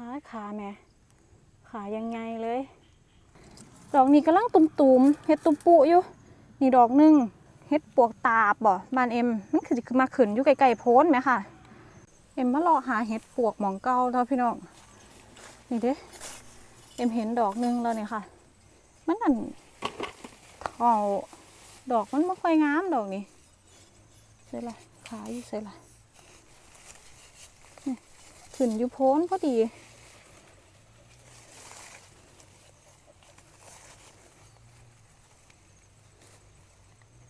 ขาขาแม่ขายังไงเลย ดอกนี้กำลังตุ่มๆเฮ็ดตุ่มปุอยู่ นี่ดอกหนึงเฮ็ดปวกตาบบ่บ้านเอ็มมันคือสิขึ้นมาขึ้นอยู่ไกลๆโพ้นไหมค่ะ เอ็มมารอหาเฮ็ดปวกหมองเก่าแล้วพี่น้อง นี่เด้เอ็มเห็นดอกหนึงแล้วเนี่ยค่ะ มันอันเท่าดอกมันไม่ค่อยงามดอกนี้ใส่ละขาอยู่ใส่ละขึ้นอยู่โพ้นพอดี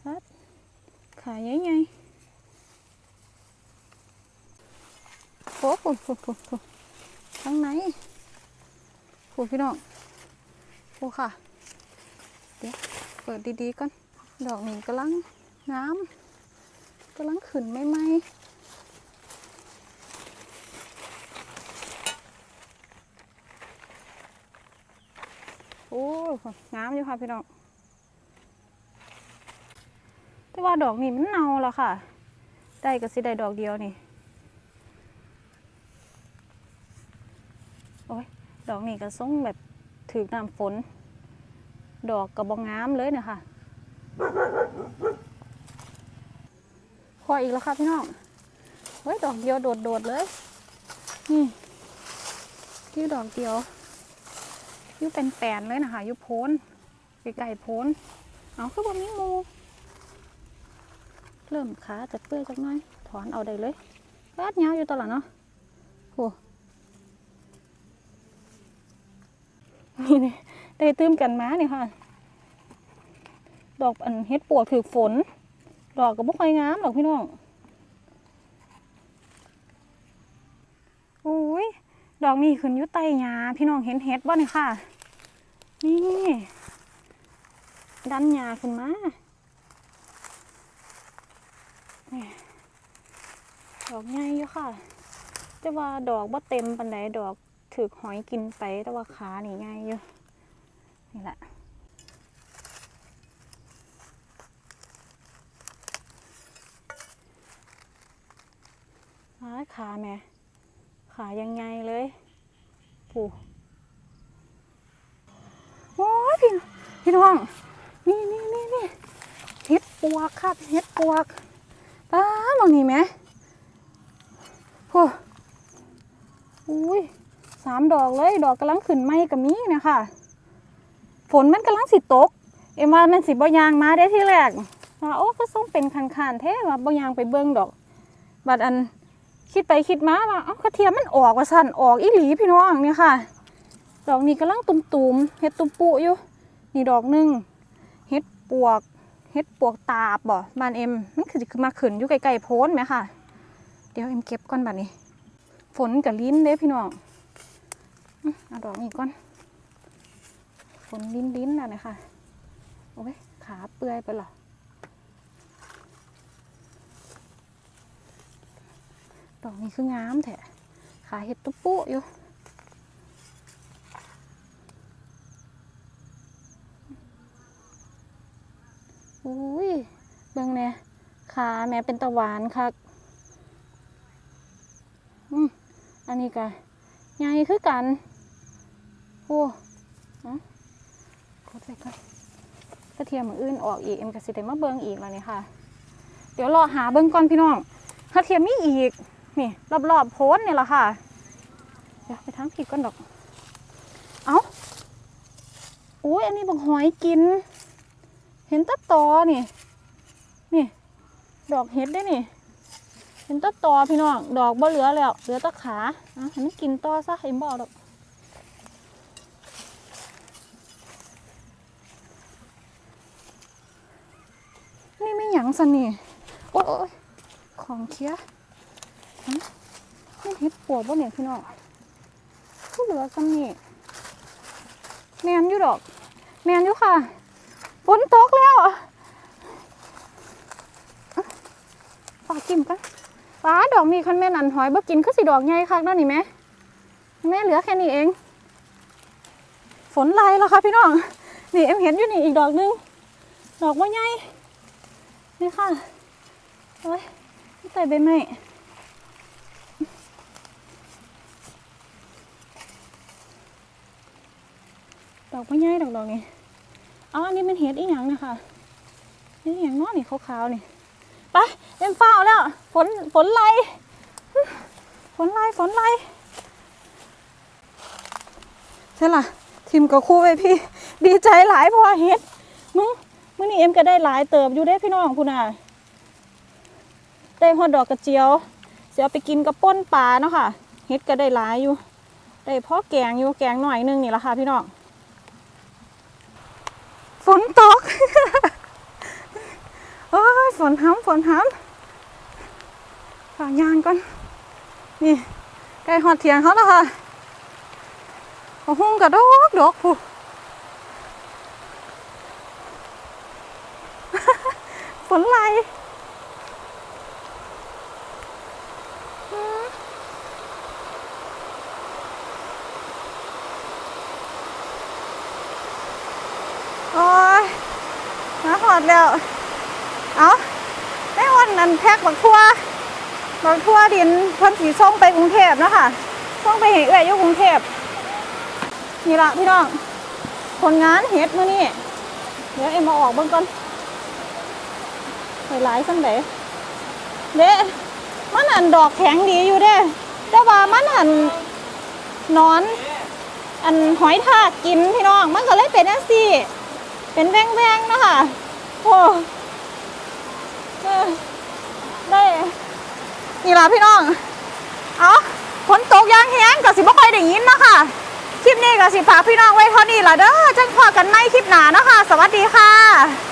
ครับ ขายยังไงโอ้โหโหโหโหข้างในโหพี่น้องโอ้ค่ะ เดี๋ยวเปิดดีๆก่อน ดอกนี้กำลังงามกำลังขึ้นไม่ไหมโอ้งามอยู่ค่ะพี่น้อง แต่ว่าดอกนี้มันเน่าแล้วค่ะ ได้ก็สิได้ดอกเดียวนี่ โอ้ย ดอกนี้ก็ส่งแบบถือน้ำฝน ดอกกระบองงามเลยเนี่ยค่ะ พออีกแล้วค่ะพี่น้อง เฮ้ย ดอกเดียวโดดๆเลย นี่ที่ดอกเดียวยุ่เป็นแปนเลยนะคะยุ่โพ้นไก่ๆโพ้นเอาคือบ่มีมู เริ่มขาจะเปื่อยจักหน่อย ถอนเอาได้เลยรัดยาอยู่ตลอดเนาะโอ้นี่นี่ได้ตื้มกันม้านี่ค่ะ ดอกอันเฮ็ดปวกถือฝน ดอกก็บ่ค่อยงามดอกพี่น้องโอ้ยดอกนี้ขึ้นอยู่ใต้หญ้าพี่น้องเห็นเฮ็ดบ่นี่ค่ะ นี่ ดันหญ้าขึ้นมา ดอกใหญ่อยู่ค่ะ แต่ว่าดอกบ่เต็มปันใดดอกถือหอยกินไปแต่ว่าขานี่ใหญ่อยู่นี่แหละขาขาแม่ขายังไงเลยผูโอ้ยพี่พี่น้อง นี่นี่นี่นี่เห็ดปวกครับเห็ดปวก ป้ามองนี่ไหมโอ้อุ้ยสามดอกเลย ดอกกำลังขึ้นไหมกับมีนะคะฝนมันกำลังสิตก เอ็มว่ามันสิบ่ยางมาได้ที่แรกว่าโอ้ก็ส่งเป็นคันคานแท้ว่าบ่ยางไปเบิ่งดอก บัดอันคิดไปคิดมาว่าเอ้ากระเทียมมันออกว่าสั่นออกอีหลีพี่น้องเนี่ยค่ะ ดอกนี้กำลังตุ่มๆเฮ็ดตุ่มปุอยู่นี่ดอกหนึ่งเฮ็ดปวก เฮ็ดปวกตาบบ่บ้านเอ็มมันคือมาขึ้นอยู่ไกลๆโพ้นไหมค่ะ เดี๋ยวเอ็มเก็บก่อนบัดนี้ ฝนกับลิ้นเด้พี่น้องเอาดอกนี้ก่อน ฝนลิ้นลิ้นน่ะนะคะโอ้ยขาเปื่อยไปหรอดอกนี้คืองามแท้ขาเห็ดตุ๊ปุ๊อยู่ อุ้ยเบิ่งแหน่ขา แม่เป็นตะหวานคักอืมอันนี้ก็ใหญ่คือกันโอ้อะกดไปก่อนกระเทียมมืออื่นออกอีกเอ็มกสิได้มาเบิ่งอีกแล้วนี่ค่ะ เดี๋ยวรอหาเบิ่งก่อนพี่น้องกระเทียมมีอีกนี่รอบๆโพนเนี่ยแหละค่ะเดี๋ยวไปทางผิดก่อนดอก เอาอุ้ยอันนี้บักหอยกิน เห็นตะตอนี่ ดอกเห็ดได้นี่เห็นแตะตอพี่น้อง ดอกบ่เหลือแล้ว เหลือแตะขาอะให้มันกินต่อซะเอ็มบอกดอกนี่ไม่หยังสันนี่ โอ๊ยโอ๊ยของเคี้ยนี่เห็ดปวดบ่เนี่ยพี่น้องก็เหลือกันนี่แมนอยู่ดอก แมนอยู่ค่ะฝนตกแล้ว ฝากกินกันฟ้าดอกมีคันแม่นันหอยบ่กินคือสิดอกใหญ่คักนั่นนี่แม่แม่เหลือแค่นี้เอง ฝนไล่แล้วค่ะพี่น้อง นี่เอ็มเห็นอยู่นี่อีกดอกหนึง ดอกว่าใหญ่นี่ค่ะโอ้ยใส่ใบไม้อกไม่ใหญ่ดอกดอกนี่เอาอันนี้เป็นเห็ดอีหยังนะคะเห็ดอีหยังเนาะนี่ขาวๆนี่ ไป เต็มฟ้าแล้วฝนฝนไหลฝนไหลฝนไหลใช่ล่ะทีมกับคู่ไว้พี่ ดีใจหลายเพราะเห็ดมึงมึงนี่เอ็มก็ได้หลายเติบอยู่ได้พี่น้องคุณอะได้ฮอดดอกกระเจียวเสียไปกินกับป้นปลาเนาะค่ะเห็ดก็ได้หลายอยู่ ได้พาะแกงอยู่แกงหน่อยนึงนี่ละค่ะพี่น้องฝนตก โอ้ยฝนห้ำฝนห้ำ ฝากยางก่อนนี่ใกล้หอดเทียงเขาแล้วค่ะเอาหุ้งกระดกดอกผู้ฝนไหลโอ้ยมาหอดแล้ว เอาได้วันนั้นแพ็กบักทั่ว บักทั่วดินเพิ่นสีส่งไปกรุงเทพเนาะคะส่งไปเหตุเอื้อยอยู่กรุงเทพนี่ละพี่น้องผลงานเฮ็ดมื้อนี้เดี๋ยวเอ็มมาออกเบิ่งก่อนไปหลายสังไดเด้มันอันดอกแข็งดีอยู่เด้แต่ว่ามันอันนอน อันหอยทากกินพี่น้อง มันก็เลยเป็นจังซี่ เป็นแวงๆนะคะโอ้เออได้ นี่ล่ะพี่น้อง เอาฝนตกยางแห้งก็สิบ่ค่อยได้ยินเนาะค่ะคลิปนี้ก็สิฝากพี่น้องไว้เท่านี้ล่ะเด้อจังพอกันในคลิปหน้าเนาะค่ะ สวัสดีค่ะ